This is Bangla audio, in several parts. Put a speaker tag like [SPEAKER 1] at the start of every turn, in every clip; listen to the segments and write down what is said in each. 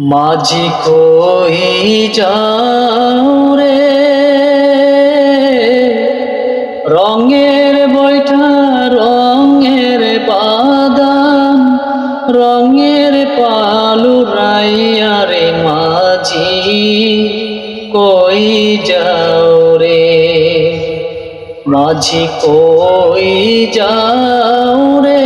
[SPEAKER 1] মাঝি কই যাও রে। রঙের বৈঠা রঙের বাদাম, রঙের পালু রাইয়া রে মাঝি কই যাও রে। মাঝি কই যাও রে।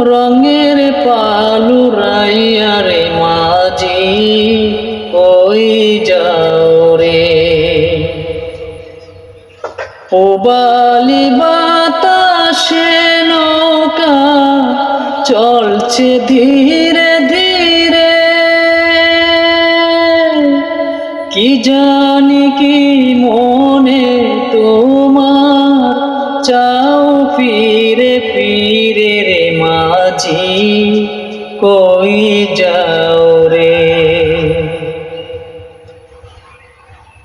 [SPEAKER 1] রঙের পালু রাইয়া রে মাঝি, কই যাও রে? ওবালি বাতাসে নৌকা চলছে ধীরে ধীরে। কি জানি কি মনে তোমার চাও ফিরে ফিরে। মাঝি কই যাও রে?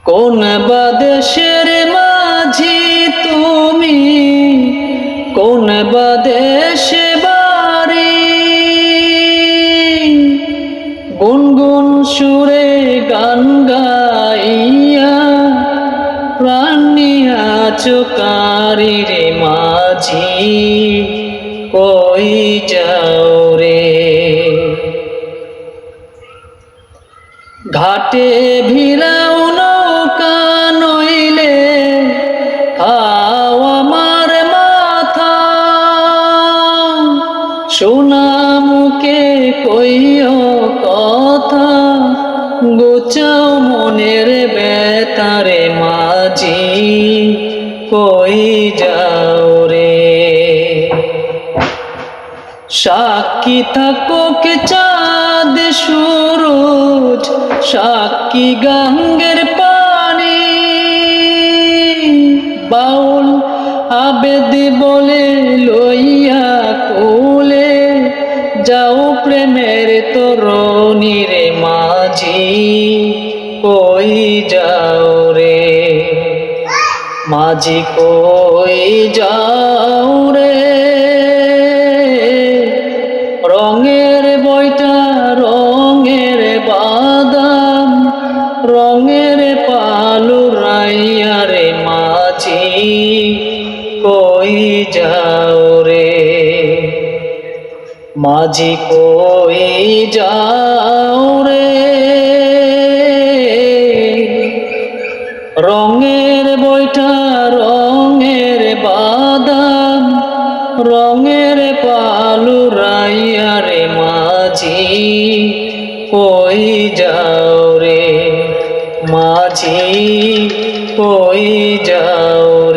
[SPEAKER 1] কোন বাদেশের মাঝি তুমি? কোন বাদেশে বাড়ি? গুনগুন সুরে গান গাইয়া প্রাণিয়া চোকারি রে মাঝি। কই যাও রে? ঘাটে ভিড়াও নৌকা নইলে খাও আমার মাথা। সোনা কইও কথা গোচাও মনের বেতারে মাঝি। কই যাও সাক্ষী থাকুক চাঁদ সুরজ, সাক্ষী গঙ্গের পানি। বাউল আবেদ বলে লইয়া কোলে, যাও প্রেমের তরণী রে মাঝি, কই যাও রে? মাঝি কই যাও রে? যাও রে। মাঝি কই যাও রে। রঙের বইটা রঙের বাদাম, রঙের পালু রাইয়া রে মাঝি কই যাও রে। মাঝি কই যাও